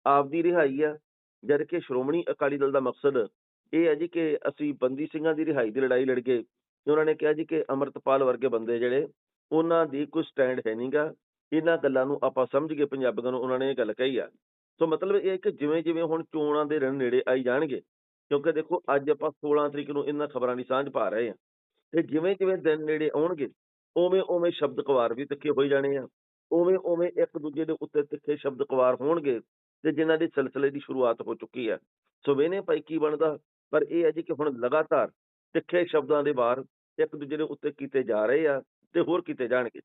ਆਪਦੀ ਰਿਹਾਈ ਆ, ਜਦ ਕਿ ਸ਼੍ਰੋਮਣੀ ਅਕਾਲੀ ਦਲ ਦਾ ਮਕਸਦ ਇਹ ਹੈ ਜੀ ਕਿ ਅਸੀਂ ਬੰਦੀ ਸਿੰਘਾਂ ਦੀ ਰਿਹਾਈ ਦੀ ਲੜਾਈ ਲੜ ਗਏ ਤੇ ਉਹਨਾਂ ਨੇ ਕਿਹਾ ਜੀ ਕਿ ਅੰਮ੍ਰਿਤਪਾਲ ਵਰਗੇ ਬੰਦੇ ਜਿਹੜੇ ਉਹਨਾਂ ਦੀ ਕੋਈ ਸਟੈਂਡ ਹੈ ਨਹੀਂਗਾ ਇਹਨਾਂ ਗੱਲਾਂ ਨੂੰ ਆਪਾਂ ਸਮਝ ਗਏ, ਪੰਜਾਬੀਆਂ ਨੂੰ ਉਹਨਾਂ ਨੇ ਇਹ ਗੱਲ ਕਹੀ ਆ। ਸੋ ਮਤਲਬ ਇਹ ਹੈ ਕਿ ਜਿਵੇਂ ਜਿਵੇਂ ਹੁਣ ਚੋਣਾਂ ਦੇ ਦਿਨ ਨੇੜੇ ਆਈ ਜਾਣਗੇ, ਕਿਉਂਕਿ ਦੇਖੋ ਅੱਜ ਆਪਾਂ 16 ਤਰੀਕ ਨੂੰ ਇਹਨਾਂ ਖਬਰਾਂ ਦੀ ਸਾਂਝ ਪਾ ਰਹੇ ਹਾਂ, ਤੇ ਜਿਵੇਂ ਜਿਵੇਂ ਦਿਨ ਨੇੜੇ ਆਉਣਗੇ, ਉਵੇਂ ਉਵੇਂ ਸ਼ਬਦ ਕਵਾਰ ਵੀ ਤਿੱਖੇ ਹੋਈ ਜਾਣੇ ਆ, ਉਵੇਂ ਉਵੇਂ ਇੱਕ ਦੂਜੇ ਦੇ ਉੱਤੇ ਤਿੱਖੇ ਸ਼ਬਦ ਕਵਾਰ ਹੋਣਗੇ, ਤੇ ਜਿਨ੍ਹਾਂ ਦੇ ਸਿਲਸਿਲੇ ਦੀ ਸ਼ੁਰੂਆਤ ਹੋ ਚੁੱਕੀ ਹੈ ਸੋ ਵੇਨੇ ਭਾਈ ਕੀ ਬਣਦਾ, ਪਰ ਇਹ ਹੈ ਜੀ ਕਿ ਹੁਣ ਲਗਾਤਾਰ ਤਿੱਖੇ ਸ਼ਬਦਾਂ ਦੇ ਵਾਰ ਇੱਕ ਦੂਜੇ ਦੇ ਉੱਤੇ ਕੀਤੇ ਜਾ ਰਹੇ ਆ, ਤੇ ਹੋਰ ਕੀਤੇ ਜਾਣਗੇ।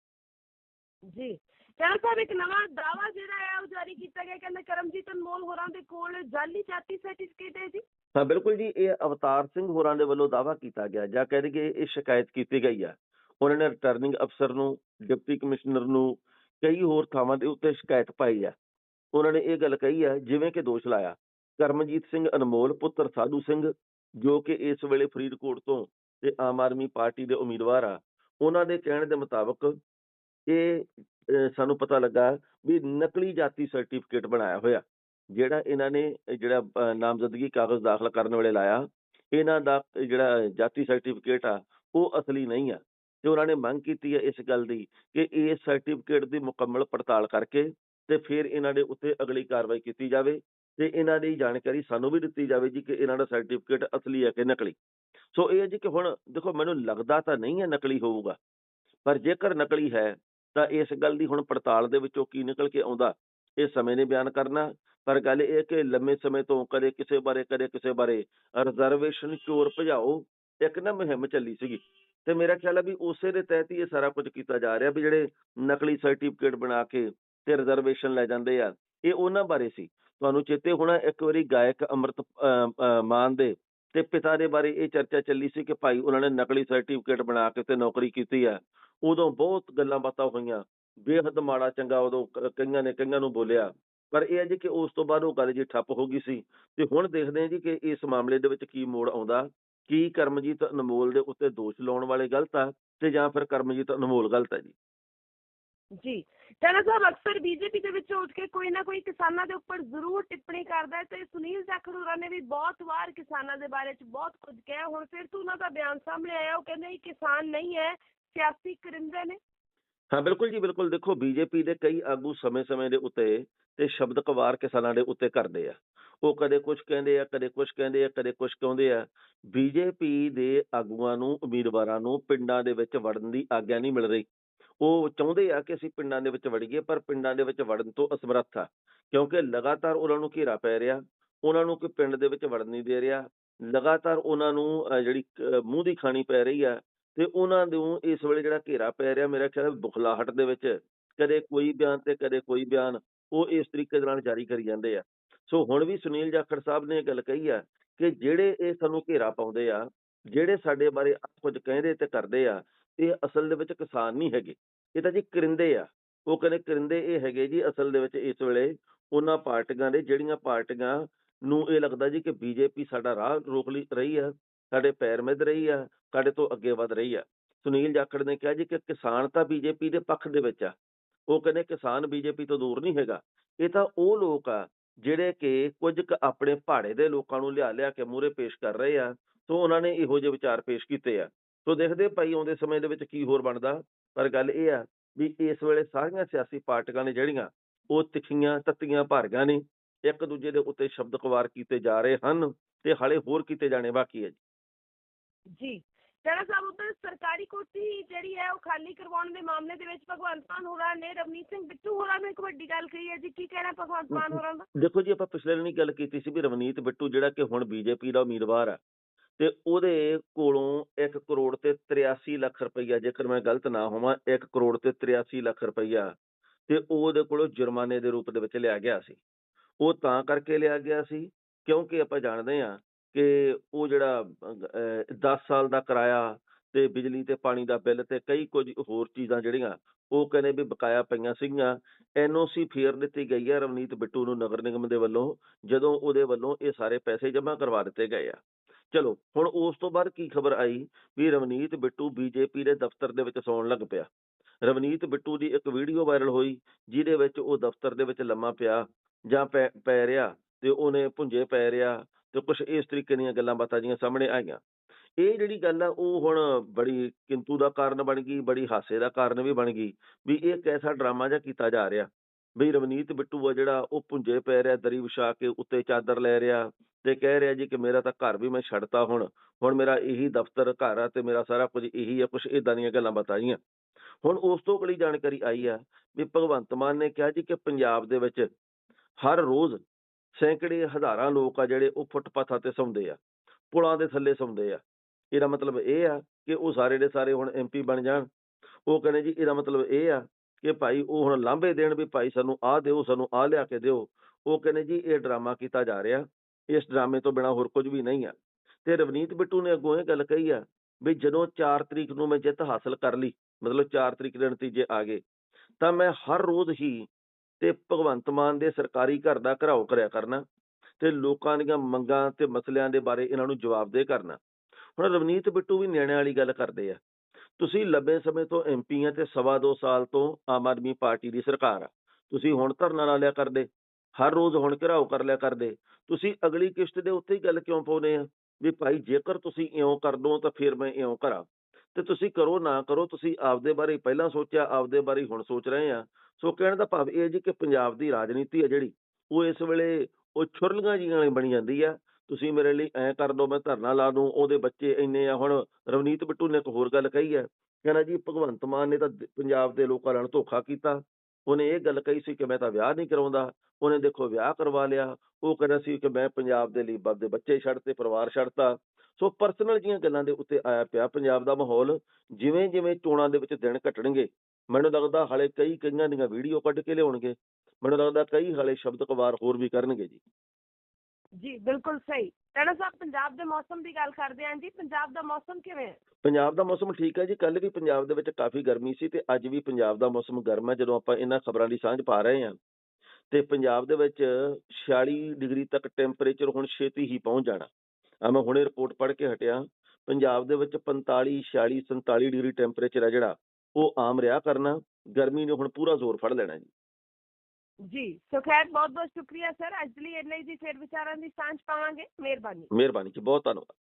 ਜੀ। ਚੈਨਲ ਸਾਹਿਬ, ਇੱਕ ਨਵਾਂ ਦਾਵਾ ਜਿਹੜਾ ਹੈ ਉਹ ਜਾਰੀ ਕੀਤਾ ਗਿਆ, ਕਹਿੰਦੇ ਕਰਮਜੀਤ ਅਨਮੋਲ ਹੋਰਾਂ ਦੇ ਕੋਲ ਜਾਲੀ ਜਾਤੀ ਸਰਟੀਫਿਕੇਟ ਹੈ ਜੀ। ਹਾਂ, ਬਿਲਕੁਲ ਜੀ, ਇਹ ਅਵਤਾਰ ਸਿੰਘ ਹੋਰਾਂ ਦੇ ਵੱਲੋਂ ਦਾਵਾ ਕੀਤਾ ਗਿਆ, ਜਾਂ ਕਹਿ ਦਈਏ ਇਹ ਸ਼ਿਕਾਇਤ ਕੀਤੀ ਗਈ ਆ। ਉਹਨਾਂ ਨੇ ਰਿਟਰਨਿੰਗ ਅਫਸਰ ਨੂੰ, ਡਿਪਟੀ ਕਮਿਸ਼ਨਰ ਨੂੰ, ਕਈ ਹੋਰ ਥਾਵਾਂ ਦੇ ਉੱਤੇ ਸ਼ਿਕਾਇਤ ਪਾਈ ਆ। ਉਹਨਾਂ ਨੇ ਇਹ ਗੱਲ ਕਹੀ ਆ, ਜਿਵੇਂ ਕਿ ਦੋਸ਼ ਲਾਇਆ, ਕਰਮਜੀਤ ਸਿੰਘ ਅਨਮੋਲ, ਪੁੱਤਰ ਸਾਧੂ ਸਿੰਘ, ਜੋ ਕਿ ਇਸ ਵੇਲੇ ਫਰੀਦਕੋਟ ਤੋਂ ਤੇ ਆਮ ਆਦਮੀ ਪਾਰਟੀ ਦੇ ਉਮੀਦਵਾਰ ਆ, ਉਹਨਾਂ ਦੇ ਕਹਿਣ ਦੇ ਮੁਤਾਬਕ ਇਹ ਸਾਨੂੰ ਪਤਾ ਲੱਗਾ ਵੀ ਨਕਲੀ ਜਾਤੀ ਸਰਟੀਫਿਕੇਟ ਬਣਾਇਆ ਹੋਇਆ, ਜਿਹੜਾ ਇਹਨਾਂ ਨੇ ਜਿਹੜਾ ਨਾਮਜ਼ਦਗੀ ਕਾਗਜ਼ ਦਾਖਲ ਕਰਨ ਵੇਲੇ ਲਾਇਆ, ਇਹਨਾਂ ਦਾ ਜਿਹੜਾ ਜਾਤੀ ਸਰਟੀਫਿਕੇਟ ਆ, ਉਹ ਅਸਲੀ ਨਹੀਂ ਆ। ਤੇ ਉਹਨਾਂ ਨੇ ਮੰਗ ਕੀਤੀ ਹੈ ਇਸ ਗੱਲ ਦੀ ਕਿ ਇਸ ਸਰਟੀਫਿਕੇਟ ਦੀ ਮੁਕੰਮਲ ਪੜਤਾਲ ਕਰਕੇ ਤੇ ਫਿਰ ਇਹਨਾਂ ਦੇ ਉੱਤੇ ਅਗਲੀ ਕਾਰਵਾਈ ਕੀਤੀ ਜਾਵੇ ਤੇ ਇਹਨਾਂ ਦੀ ਜਾਣਕਾਰੀ ਸਾਨੂੰ ਵੀ ਦਿੱਤੀ ਜਾਵੇ ਜੀ ਕਿ ਇਹਨਾਂ ਦਾ ਸਰਟੀਫਿਕੇਟ ਅਸਲੀ ਹੈ ਕਿ ਨਕਲੀ। ਸੋ ਇਹ ਜੀ ਕਿ ਹੁਣ ਦੇਖੋ, ਮੈਨੂੰ ਲੱਗਦਾ ਤਾਂ ਨਹੀਂ ਹੈ ਨਕਲੀ ਹੋਊਗਾ, ਪਰ ਜੇਕਰ ਨਕਲੀ ਹੈ ਤਾਂ ਇਸ ਗੱਲ ਦੀ ਹੁਣ ਪੜਤਾਲ ਦੇ ਵਿੱਚੋਂ ਕੀ ਨਿਕਲ ਕੇ ਆਉਂਦਾ? ਇਹ ਸਮੇਂ ਨੇ ਬਿਆਨ ਕਰਨਾ। ਪਰ ਗੱਲ ਇਹ ਹੈ ਕਿ ਲੰਮੇ ਸਮੇਂ ਤੋਂ ਕਦੇ ਕਿਸੇ ਬਾਰੇ ਕਦੇ ਕਿਸੇ ਬਾਰੇ ਰਿਜ਼ਰਵੇਸ਼ਨ ਚੋਰ ਭਜਾਓ ਇੱਕ ਨਾ ਮੁਹਿੰਮ ਚੱਲੀ ਸੀਗੀ। ਤੇ ਮੇਰਾ ਖਿਆਲ ਹੈ ਵੀ ਉਸੇ ਦੇ ਤਹਿਤ ਹੀ ਇਹ ਸਾਰਾ ਕੁੱਝ ਕੀਤਾ ਜਾ ਰਿਹਾ ਵੀ ਜਿਹੜੇ ਨਕਲੀ ਸਰਟੀਫਿਕੇਟ ਬਣਾ ਕੇ ਤੇ ਰਿਜ਼ਰਵੇਸ਼ਨ ਲੈ ਜਾਂਦੇ ਆ ਇਹ ਉਹਨਾਂ ਬਾਰੇ ਸੀ। ਤੁਹਾਨੂੰ ਚੇਤੇ ਹੋਣਾ ਇੱਕ ਵਾਰੀ ਗਾਇਕ ਅੰਮ੍ਰਿਤ ਅਹ, ਅਹ, ਮਾਨ ਦੇ ਤੇ ਪਿਤਾ ਦੇ ਬਾਰੇ ਇਹ ਚਰਚਾ ਚੱਲੀ ਸੀ ਕਿ ਭਾਈ ਉਹਨਾਂ ਨੇ ਨਕਲੀ ਸਰਟੀਫਿਕੇਟ ਬਣਾ ਕੇ ਤੇ ਨੌਕਰੀ ਕੀਤੀ ਹੈ। ਉਦੋਂ ਬਹੁਤ ਗੱਲਾਂ ਬਾਤਾਂ ਹੋਈਆਂ। ਬੇਹੱਦ ਮਾੜਾ ਚੰਗਾ ਉਦੋਂ ਕਈਆਂ ਨੇ ਕਈਆਂ ਨੂੰ ਬੋਲਿਆ। ਪਰ ਇਹ ਹੈ ਜੀ ਕਿ ਉਸ ਤੋਂ ਬਾਅਦ ਉਹ ਗੱਲ ਜੀ ਠੱਪ ਹੋ ਗਈ ਸੀ। ਤੇ ਹੁਣ ਦੇਖਦੇ ਹਾਂ ਜੀ ਕਿ ਇਸ ਮਾਮਲੇ ਦੇ ਵਿੱਚ ਕੀ ਮੋੜ ਆਉਂਦਾ। ਕੀ ਕਰਮਜੀਤ ਅਨਮੋਲ ਦੇ ਉੱਤੇ ਦੋਸ਼ ਲਾਉਣ ਵਾਲੇ ਗਲਤ ਆ ਤੇ ਜਾਂ ਫਿਰ ਕਰਮਜੀਤ ਅਨਮੋਲ ਗਲਤ ਹੈ ਜੀ? ਜੀ। ਚੈਨਲ ਸਾਹਿਬ ਅਕਸਰ ਬੀਜੇਪੀ ਦੇ ਵਿੱਚ ਉੱਠ ਕੇ ਕੋਈ ਨਾ ਕੋਈ ਕਿਸਾਨਾਂ ਦੇ ਉੱਪਰ ਜ਼ਰੂਰ ਟਿੱਪਣੀ ਕਰਦਾ ਹੈ ਤੇ ਸੁਨੀਲ ਜਾਖੜ ਹੋਰਾਂ ਨੇ ਵੀ ਬਹੁਤ ਵਾਰ ਕਿਸਾਨਾਂ ਦੇ ਬਾਰੇ ਚ ਬਹੁਤ ਕੁਝ ਕਿਹਾ। ਹੁਣ ਫਿਰ ਤੋਂ ਉਹਨਾਂ ਦਾ ਬਿਆਨ ਸਾਹਮਣੇ ਆਇਆ, ਉਹ ਕਹਿੰਦੇ ਇਹ ਕਿਸਾਨ ਨਹੀਂ ਹੈ, ਸਿਆਸੀ ਕਰਿੰਦੇ ਨੇ। ਹਾਂ, ਬਿਲਕੁਲ ਜੀ, ਬਿਲਕੁਲ। ਦੇਖੋ, ਬੀਜੇਪੀ ਦੇ ਕਈ ਆਗੂ ਸਮੇਂ-ਸਮੇਂ ਦੇ ਉੱਤੇ ਤੇ ਸ਼ਬਦ ਕਵਾਰ ਕਿਸਾਨਾਂ ਦੇ ਉੱਤੇ ਕਰਦੇ ਆ। ਉਹ ਕਦੇ ਕੁਝ ਕਹਿੰਦੇ ਆ, ਕਦੇ ਕੁਝ ਕਹਿੰਦੇ ਆ, ਕਦੇ ਕੁਝ ਕਹਿੰਦੇ ਆ। ਬੀਜੇਪੀ ਦੇ ਆਗੂਆਂ ਨੂੰ, ਉਮੀਦਵਾਰਾਂ ਨੂੰ ਪਿੰਡਾਂ ਦੇ ਵਿੱਚ ਵੜਨ ਦੀ ਆਗਿਆ ਨਹੀਂ ਮਿਲ ਰਹੀ। ਉਹ ਚਾਹੁੰਦੇ ਆ ਕਿ ਅਸੀਂ ਪਿੰਡਾਂ ਦੇ ਵਿੱਚ ਵੜੀਏ ਪਰ ਪਿੰਡਾਂ ਦੇ ਵਿੱਚ ਵੜਨ ਤੋਂ ਅਸਮਰੱਥ ਆ। ਕਿਉਂਕਿ ਲਗਾਤਾਰ ਉਹਨਾਂ ਨੂੰ ਘੇਰਾ ਪੈ ਰਿਹਾ, ਉਹਨਾਂ ਨੂੰ ਕੋਈ ਪਿੰਡ ਦੇ ਵਿੱਚ ਵੜਨ ਨਹੀਂ ਦੇ ਰਿਹਾ, ਲਗਾਤਾਰ ਉਹਨਾਂ ਨੂੰ ਜਿਹੜੀ ਮੂੰਹ ਦੀ ਖਾਣੀ ਪੈ ਰਹੀ ਆ, ਤੇ ਉਹਨਾਂ ਨੂੰ ਇਸ ਵੇਲੇ ਜਿਹੜਾ ਘੇਰਾ ਪੈ ਰਿਹਾ, ਮੇਰਾ ਖਿਆਲ ਬੁਖਲਾਹਟ ਦੇ ਵਿੱਚ, ਕਦੇ ਕੋਈ ਬਿਆਨ ਤੇ ਕਦੇ ਕੋਈ ਬਿਆਨ, ਉਹ ਇਸ ਤਰੀਕੇ ਦੇ ਨਾਲ ਜਾਰੀ ਕਰੀ ਜਾਂਦੇ ਆ। ਸੋ ਹੁਣ ਵੀ ਸੁਨੀਲ ਜਾਖੜ ਸਾਹਿਬ ਨੇ ਇਹ ਗੱਲ ਕਹੀ ਆ ਕਿ ਜਿਹੜੇ ਇਹ ਸਾਨੂੰ ਘੇਰਾ ਪਾਉਂਦੇ ਆ, ਜਿਹੜੇ ਸਾਡੇ ਬਾਰੇ ਆਹ ਕੁਝ ਕਹਿੰਦੇ ਤੇ ਕਰਦੇ ਆ ਇਹ ਅਸਲ ਦੇ ਵਿੱਚ ਕਿਸਾਨ ਨਹੀਂ ਹੈਗੇ। ਇਹ ਤਾਂ ਜੀ ਕਰਿੰਦੇ ਆ। ਉਹ ਕਹਿੰਦੇ ਕਰਿੰਦੇ ਇਹ ਹੈਗੇ ਜੀ ਅਸਲ ਦੇ ਵਿੱਚ ਇਸ ਵੇਲੇ ਉਹਨਾਂ ਪਾਰਟੀਆਂ ਦੇ, ਜਿਹੜੀਆਂ ਪਾਰਟੀਆਂ ਨੂੰ ਇਹ ਲੱਗਦਾ ਜੀ ਕਿ ਬੀਜੇਪੀ ਸਾਡਾ ਰਾਹ ਰੋਕ ਲਈ ਰਹੀ ਆ, ਸਾਡੇ ਪੈਰ ਮਿੱਧ ਰਹੀ ਆ, ਸਾਡੇ ਤੋਂ ਅੱਗੇ ਵਧ ਰਹੀ ਆ। ਸੁਨੀਲ ਜਾਖੜ ਨੇ ਕਿਹਾ ਜੀ ਕਿ ਕਿਸਾਨ ਤਾਂ ਬੀਜੇਪੀ ਦੇ ਪੱਖ ਦੇ ਵਿੱਚ ਆ। ਉਹ ਕਹਿੰਦੇ ਕਿਸਾਨ ਬੀਜੇਪੀ ਤੋਂ ਦੂਰ ਨਹੀਂ ਹੈਗਾ। ਇਹ ਤਾਂ ਉਹ ਲੋਕ ਆ ਜਿਹੜੇ ਕਿ ਕੁਝ ਆਪਣੇ ਪਹਾੜੇ ਦੇ ਲੋਕਾਂ ਨੂੰ ਲਿਆ ਲਿਆ ਕੇ ਮੂਹਰੇ ਪੇਸ਼ ਕਰ ਰਹੇ ਆ। ਸੋ ਉਹਨਾਂ ਨੇ ਇਹੋ ਜਿਹੇ ਵਿਚਾਰ ਪੇਸ਼ ਕੀਤੇ ਆ। ਸੋ ਦੇਖਦੇ ਭਾਈ ਆਉਂਦੇ ਸਮੇਂ ਦੇ ਵਿੱਚ ਕੀ ਹੋਰ ਬਣਦਾ। ਪਰ ਗੱਲ ਇਹ ਆ ਵੀ ਇਸ ਵੇਲੇ ਸਾਰੀਆਂ ਸਿਆਸੀ ਪਾਰਟੀਆਂ ਨੇ ਜਿਹੜੀਆਂ ਉਹ ਤਿੱਖੀਆਂ ਤੱਤੀਆਂ ਭਾਰੀਆਂ ਨੇ ਇੱਕ ਦੂਜੇ ਦੇ ਉੱਤੇ ਸ਼ਬਦ ਕਵਾਰ ਕੀਤੇ ਜਾ ਰਹੇ ਹਨ ਤੇ ਹਾਲੇ ਹੋਰ ਕੀਤੇ ਜਾਣੇ ਬਾਕੀ ਹੈ ਜੀ। ਜੀ ਚੈਨਲ ਸਾਹਿਬ ਉੱਧਰ ਸਰਕਾਰੀ ਕੋਠੀ ਜਿਹੜੀ ਹੈ ਉਹ ਖਾਲੀ ਕਰਵਾਉਣ ਦੇ ਮਾਮਲੇ ਦੇ ਵਿੱਚ ਭਗਵੰਤ ਮਾਨ ਹੋਰਾਂ ਨੇ ਰਵਨੀਤ ਸਿੰਘ ਬਿੱਟੂ ਹੋਰਾਂ ਨੂੰ ਇੱਕ ਵੱਡੀ ਗੱਲ ਕਹੀ ਹੈ ਜੀ ਕੀ ਕਹਿਣਾ ਭਗਵੰਤ ਮਾਨ ਹੋਰਾਂ ਦਾ? ਦੇਖੋ ਜੀ ਆਪਾਂ ਪਿਛਲੇ ਦਿਨ ਹੀ ਗੱਲ ਕੀਤੀ ਸੀ ਵੀ ਰਵਨੀਤ ਬਿੱਟੂ ਜਿਹੜਾ ਕਿ ਹੁਣ ਬੀਜੇਪੀ ਦਾ ਉਮੀਦਵਾਰ ਆ ਤੇ ਉਹਦੇ ਕੋਲੋਂ ਇੱਕ ਕਰੋੜ ਤੇ 83 ਲੱਖ ਰੁਪਈਆ, ਜੇਕਰ ਮੈਂ ਗਲਤ ਨਾ ਹੋਵਾਂ, ਇੱਕ ਕਰੋੜ ਤੇ 83 ਲੱਖ ਰੁਪਈਆ ਤੇ ਉਹ ਉਹਦੇ ਕੋਲੋਂ ਜੁਰਮਾਨੇ ਦੇ ਰੂਪ ਦੇ ਵਿੱਚ ਲਿਆ ਗਿਆ ਸੀ। ਉਹ ਤਾਂ ਕਰਕੇ ਲਿਆ ਗਿਆ ਸੀ, ਕਿਉਂਕਿ ਆਪਾਂ ਜਾਣਦੇ ਹਾਂ ਕਿ ਉਹ ਜਿਹੜਾ 10 ਸਾਲ ਦਾ ਕਿਰਾਇਆ ਤੇ ਬਿਜਲੀ ਤੇ ਪਾਣੀ ਦਾ ਬਿੱਲ ਤੇ ਕਈ ਕੁਝ ਹੋਰ ਚੀਜ਼ਾਂ ਜਿਹੜੀਆਂ, ਉਹ ਕਹਿੰਦੇ ਵੀ ਬਕਾਇਆ ਪਈਆਂ ਸੀਗੀਆਂ। ਐਨਓਸੀ ਫੇਰ ਦਿੱਤੀ ਗਈ ਹੈ ਰਵਨੀਤ ਬਿੱਟੂ ਨੂੰ ਨਗਰ ਨਿਗਮ ਦੇ ਵੱਲੋਂ, ਜਦੋਂ ਉਹਦੇ ਵੱਲੋਂ ਇਹ ਸਾਰੇ ਪੈਸੇ ਜਮ੍ਹਾਂ ਕਰਵਾ ਦਿੱਤੇ ਗਏ ਆ। ਚਲੋ, ਹੁਣ ਉਸ ਤੋਂ ਬਾਅਦ ਕੀ ਖਬਰ ਆਈ? ਵੀ ਰਵਨੀਤ ਬਿੱਟੂ ਬੀਜੇਪੀ ਦੇ ਦਫ਼ਤਰ ਦੇ ਵਿੱਚ ਸੌਣ ਲੱਗ ਪਿਆ। ਰਵਨੀਤ ਬਿੱਟੂ ਦੀ ਇੱਕ ਵੀਡੀਓ ਵਾਇਰਲ ਹੋਈ, ਜਿਹਦੇ ਵਿੱਚ ਉਹ ਦਫ਼ਤਰ ਦੇ ਵਿੱਚ ਲੰਮਾ ਪਿਆ, ਜਾਂ ਪੈ ਪੈ ਰਿਹਾ, ਤੇ ਉਹਨੇ ਭੁੰਜੇ ਪੈ ਰਿਹਾ, ਤੇ ਕੁਝ ਇਸ ਤਰੀਕੇ ਦੀਆਂ ਗੱਲਾਂ ਬਾਤਾਂ ਜੀਆਂ ਸਾਹਮਣੇ ਆਈਆਂ। ਇਹ ਜਿਹੜੀ ਗੱਲ ਆ, ਉਹ ਹੁਣ ਬੜੀ ਕਿੰਤੂ ਦਾ ਕਾਰਨ ਬਣ ਗਈ, ਬੜੀ ਹਾਸੇ ਦਾ ਕਾਰਨ ਵੀ ਬਣ ਗਈ, ਵੀ ਇਹ ਕੈਸਾ ਡਰਾਮਾ ਜਿਹਾ ਕੀਤਾ ਜਾ ਰਿਹਾ। ਵੀ ਰਵਨੀਤ ਬਿੱਟੂ ਆ ਜਿਹੜਾ ਉਹ ਭੁੰਜੇ ਪੈ ਰਿਹਾ, ਦਰੀ ਵਿਛਾ ਕੇ ਉੱਤੇ ਚਾਦਰ ਲੈ ਰਿਹਾ ਤੇ ਕਹਿ ਰਿਹਾ ਜੀ ਕਿ ਮੇਰਾ ਤਾਂ ਘਰ ਵੀ ਮੈਂ ਛੱਡਤਾ ਹੁਣ ਹੁਣ ਮੇਰਾ ਇਹੀ ਦਫ਼ਤਰ, ਘਰ ਆ ਤੇ ਮੇਰਾ ਸਾਰਾ ਕੁਝ ਇਹੀ ਆ ਕੁਝ ਇਦਾਂ ਦੀਆਂ ਗੱਲਾਂ ਬਤਾਈਆਂ। ਹੁਣ ਉਸ ਤੋਂ ਅਗਲੀ ਜਾਣਕਾਰੀ ਆਈ ਆ ਵੀ ਭਗਵੰਤ ਮਾਨ ਨੇ ਕਿਹਾ ਜੀ ਕਿ ਪੰਜਾਬ ਦੇ ਵਿੱਚ ਹਰ ਰੋਜ਼ ਸੈਂਕੜੇ ਹਜ਼ਾਰਾਂ ਲੋਕ ਆ ਜਿਹੜੇ ਉਹ ਫੁੱਟਪਾਥਾਂ ਤੇ ਸੌਂਦੇ ਆ, ਪੁਲਾਂ ਦੇ ਥੱਲੇ ਸੌਂਦੇ ਆ। ਇਹਦਾ ਮਤਲਬ ਇਹ ਆ ਕਿ ਉਹ ਸਾਰੇ ਦੇ ਸਾਰੇ ਹੁਣ ਐਮਪੀ ਬਣ ਜਾਣ। ਉਹ ਕਹਿੰਦੇ ਜੀ ਇਹਦਾ ਮਤਲਬ ਇਹ ਆ ਕਿ ਭਾਈ ਉਹ ਹੁਣ ਲਾਂਭੇ ਦੇਣ ਵੀ ਭਾਈ ਸਾਨੂੰ ਆਹ ਦਿਓ, ਸਾਨੂੰ ਆਹ ਲਿਆ ਕੇ ਦਿਓ। ਉਹ ਕਹਿੰਦੇ ਜੀ ਇਹ ਡਰਾਮਾ ਕੀਤਾ ਜਾ ਰਿਹਾ। ਇਸ ਡਰਾਮੇ ਤੋਂ ਬਿਨਾ ਹੋਰ ਕੁਝ ਵੀ ਨਹੀਂ ਆ। ਤੇ ਰਵਨੀਤ ਬਿੱਟੂ ਨੇ ਅੱਗੋਂ ਇਹ ਗੱਲ ਕਹੀ ਆ ਵੀ ਜਦੋਂ 4 ਤਰੀਕ ਨੂੰ ਮੈਂ ਜਿੱਤ ਹਾਸਲ ਕਰ ਲਈ, ਮਤਲਬ 4 ਤਰੀਕ ਦੇ ਨਤੀਜੇ ਆ ਗਏ, ਤਾਂ ਮੈਂ ਹਰ ਰੋਜ਼ ਹੀ ਤੇ ਭਗਵੰਤ ਮਾਨ ਦੇ ਸਰਕਾਰੀ ਘਰ ਦਾ ਘਰਾਓ ਕਰਿਆ ਕਰਨਾ ਤੇ ਲੋਕਾਂ ਦੀਆਂ ਮੰਗਾਂ ਤੇ ਮਸਲਿਆਂ ਦੇ ਬਾਰੇ ਇਹਨਾਂ ਨੂੰ ਜਵਾਬਦੇਹ ਕਰਨਾ। ਹੁਣ ਰਵਨੀਤ ਬਿੱਟੂ ਵੀ ਨਿਆਣਿਆਂ ਵਾਲੀ ਗੱਲ ਕਰਦੇ ਆ। ਤੁਸੀਂ ਲੰਬੇ ਸਮੇਂ ਤੋਂ ਐਮਪੀ ਆ ਤੇ ਸਵਾ ਦੋ ਸਾਲ ਤੋਂ ਆਮ ਆਦਮੀ ਪਾਰਟੀ ਦੀ ਸਰਕਾਰ ਆ। ਤੁਸੀਂ ਹੁਣ ਧਰਨਾ ਲਾ ਲਿਆ ਕਰਦੇ। ਹਰ ਰੋਜ਼ ਹੁਣ ਘਰਾਓ ਕਰ ਲਿਆ ਕਰਦੇ। ਤੁਸੀਂ ਅਗਲੀ ਕਿਸ਼ਤ ਦੇ ਉੱਤੇ ਹੀ ਗੱਲ ਕਿਉਂ ਪਾਉਨੇ ਆ? ਵੀ ਭਾਈ ਜੇਕਰ ਤੁਸੀਂ ਇਉਂ ਕਰ ਦੋ ਤਾਂ ਫਿਰ ਮੈਂ ਇਉਂ ਕਰਾਂ। ਤੇ ਤੁਸੀਂ ਕਰੋ ਨਾ ਕਰੋ, ਤੁਸੀਂ ਆਪਦੇ ਬਾਰੇ ਪਹਿਲਾਂ ਸੋਚਿਆ, ਆਪਦੇ ਬਾਰੇ ਹੁਣ ਸੋਚ ਰਹੇ ਆ। ਸੋ ਕਹਿਣ ਦਾ ਭਾਵ ਇਹ ਹੈ ਜੀ ਕਿ ਪੰਜਾਬ ਦੀ ਰਾਜਨੀਤੀ ਹੈ ਜਿਹੜੀ, ਉਹ ਇਸ ਵੇਲੇ ਉਹ ਛੁਰਲੀਆਂ ਜੀਆਂ ਵਾਲੀ ਬਣੀ ਜਾਂਦੀ ਆ। ਤੁਸੀਂ ਮੇਰੇ ਲਈ ਐ ਕਰ ਦੋ, ਮੈਂ ਧਰਨਾ ਲਾ ਦੂੰ, ਉਹਦੇ ਬੱਚੇ ਇੰਨੇ ਆ, ਹੁਣ ਰਵਨੀਤ ਬਿੱਟੂ ਨੇ ਇੱਕ ਹੋਰ ਗੱਲ ਕਹੀ ਹੈ, ਕਹਿੰਦਾ ਜੀ ਭਗਵੰਤ ਮਾਨ ਨੇ ਤਾਂ ਪੰਜਾਬ ਦੇ ਲੋਕਾਂ ਨਾਲ ਧੋਖਾ ਕੀਤਾ, ਉਹਨੇ ਇਹ ਗੱਲ ਕਹੀ ਸੀ ਕਿ ਮੈਂ ਤਾਂ ਵਿਆਹ ਨਹੀਂ ਕਰਾਉਂਦਾ, ਉਹਨੇ ਦੇਖੋ ਵਿਆਹ ਕਰਵਾ ਲਿਆ, ਉਹ ਕਹਿੰਦਾ ਸੀ ਕਿ ਮੈਂ ਪੰਜਾਬ ਦੇ ਲਈ ਦੇ ਬੱਚੇ ਛੱਡਤੇ, ਪਰਿਵਾਰ ਛੱਡਤਾ, ਸੋ ਪਰਸਨਲ ਜੀਆਂ ਗੱਲਾਂ ਦੇ ਉੱਤੇ ਆਇਆ ਪਿਆ ਪੰਜਾਬ ਦਾ ਮਾਹੌਲ ਜਿਵੇਂ ਜਿਵੇਂ ਚੋਣਾਂ ਦੇ ਵਿੱਚ ਦਿਨ ਘਟਣਗੇ, ਮੈਨੂੰ ਲੱਗਦਾ ਹਾਲੇ ਕਈ ਕਈਆਂ ਦੀਆਂ ਵੀਡੀਓ ਕੱਢ ਕੇ ਲਿਆਉਣਗੇ, ਮੈਨੂੰ ਲੱਗਦਾ ਕਈ ਹਾਲੇ ਸ਼ਬਦ ਕਵਾਰ ਹੋਰ ਵੀ ਕਰਨਗੇ ਜੀ। ਜੀ, ਬਿਲਕੁਲ ਸਹੀ। ਟਾਣਾ ਸਾਹਿਬ ਪੰਜਾਬ ਦੇ ਮੌਸਮ ਦੀ ਗੱਲ ਕਰਦੇ ਆਂ ਜੀ। ਪੰਜਾਬ ਦਾ ਮੌਸਮ ਕਿਵੇਂ ਹੈ? ਪੰਜਾਬ ਦਾ ਮੌਸਮ ਠੀਕ ਹੈ ਜੀ। ਕੱਲ ਵੀ ਪੰਜਾਬ ਦੇ ਵਿੱਚ ਕਾਫੀ ਗਰਮੀ ਸੀ ਤੇ ਅੱਜ ਵੀ ਪੰਜਾਬ ਦਾ ਮੌਸਮ ਗਰਮ ਹੈ, ਜਦੋਂ ਆਪਾਂ ਇਹਨਾਂ ਖਬਰਾਂ ਦੀ ਸਾਂਝ ਪਾ ਰਹੇ ਹਾਂ ਤੇ ਪੰਜਾਬ ਦੇ ਵਿੱਚ 46 ਡਿਗਰੀ ਤੱਕ ਟੈਂਪਰੇਚਰ ਹੁਣ ਛੇਤੀ ਹੀ ਪਹੁੰਚ ਜਾਣਾ। ਆ ਮੈਂ ਹੁਣੇ ਰਿਪੋਰਟ ਪੜ੍ਹ ਕੇ ਹਟਿਆ। ਪੰਜਾਬ ਦੇ ਵਿੱਚ 45 46 47 ਡਿਗਰੀ ਟੈਂਪਰੇਚਰ ਹੈ ਜਿਹੜਾ। ਉਹ ਆਮ ਰਿਹਾ ਕਰਨਾ। ਗਰਮੀ ਨੇ ਹੁਣ ਪੂਰਾ ਜ਼ੋਰ ਫੜ ਲੈਣਾ ਜੀ। ਜੀ, ਸੋ ਖੈਰ ਬਹੁਤ ਬਹੁਤ ਸ਼ੁਕਰੀਆ, ਸਰ। ਅੱਜ ਲਈ ਇੰਨਾ ਹੀ ਜੀ, ਫਿਰ ਵਿਚਾਰਾਂ ਦੀ ਸਾਂਝ ਪਾਵਾਂਗੇ। ਮਿਹਰਬਾਨੀ। ਮਿਹਰਬਾਨੀ ਜੀ, ਬਹੁਤ ਧੰਨਵਾਦ।